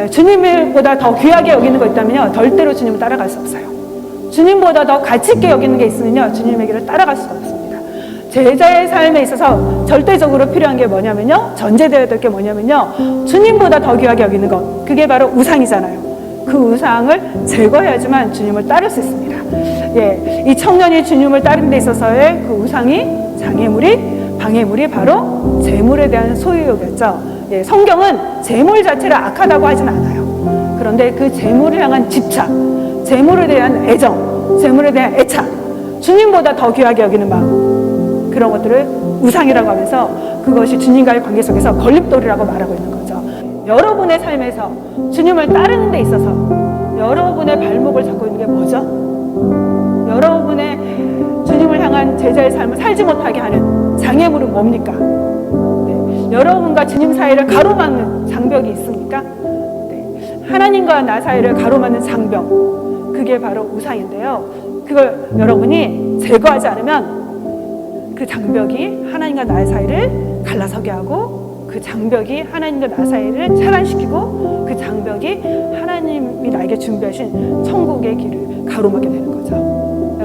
아, 주님보다 더 귀하게 여기는 거 있다면요. 절대로 주님을 따라갈 수 없어요. 주님보다 더 가치 있게 여기는 게 있으면요. 주님의 길을 따라갈 수가 없습니다. 제자의 삶에 있어서 절대적으로 필요한 게 뭐냐면요. 전제되어야 될 게 뭐냐면요. 주님보다 더 귀하게 여기는 것. 그게 바로 우상이잖아요. 그 우상을 제거해야지만 주님을 따를 수 있습니다. 예, 이 청년이 주님을 따르는 데 있어서의 그 우상이 장애물이 방해물이 바로 재물에 대한 소유욕이었죠. 예, 성경은 재물 자체를 악하다고 하진 않아요. 그런데 그 재물을 향한 집착, 재물에 대한 애정, 재물에 대한 애착, 주님보다 더 귀하게 여기는 마음, 그런 것들을 우상이라고 하면서 그것이 주님과의 관계 속에서 걸림돌이라고 말하고 있는 거죠. 여러분의 삶에서 주님을 따르는 데 있어서 여러분의 발목을 잡고 있는 게 뭐죠? 여러분의 제자의 삶을 살지 못하게 하는 장애물은 뭡니까? 네, 여러분과 주님 사이를 가로막는 장벽이 있습니까? 네, 하나님과 나 사이를 가로막는 장벽, 그게 바로 우상인데요. 그걸 여러분이 제거하지 않으면 그 장벽이 하나님과 나의 사이를 갈라서게 하고 그 장벽이 하나님과 나 사이를 차단시키고 그 장벽이 하나님이 나에게 준비하신 천국의 길을 가로막게 되는 거죠.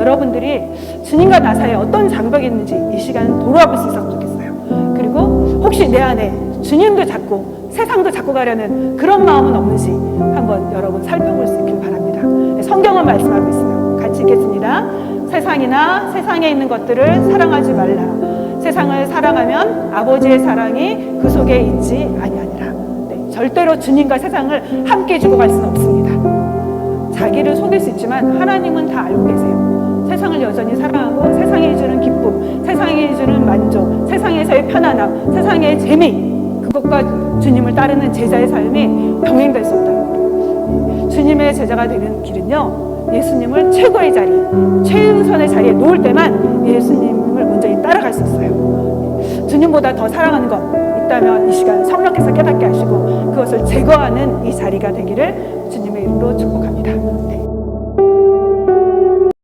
여러분들이 주님과 나 사이에 어떤 장벽이 있는지 이 시간 돌아볼 수 있었으면 좋겠어요. 그리고 혹시 내 안에 주님도 잡고 세상도 잡고 가려는 그런 마음은 없는지 한번 여러분 살펴볼 수 있길 바랍니다. 네, 성경은 말씀하고 있어요. 같이 읽겠습니다. 세상이나 세상에 있는 것들을 사랑하지 말라. 세상을 사랑하면 아버지의 사랑이 그 속에 있지 아니하니라. 네, 절대로 주님과 세상을 함께 주고 갈 수는 없습니다. 자기를 속일 수 있지만 하나님은 다 알고 계세요. 세상을 여전히 사랑하고 세상에 주는 기쁨, 세상에 주는 만족, 세상에서의 편안함, 세상의 재미 그것과 주님을 따르는 제자의 삶이 병행될 수 없다는 거예요. 주님의 제자가 되는 길은요. 예수님을 최고의 자리, 최우선의 자리에 놓을 때만 예수님을 온전히 따라갈 수 있어요. 주님보다 더 사랑하는 것 있다면 이 시간 성령께서 깨닫게 하시고 그것을 제거하는 이 자리가 되기를 주님의 이름으로 축복합니다. 네.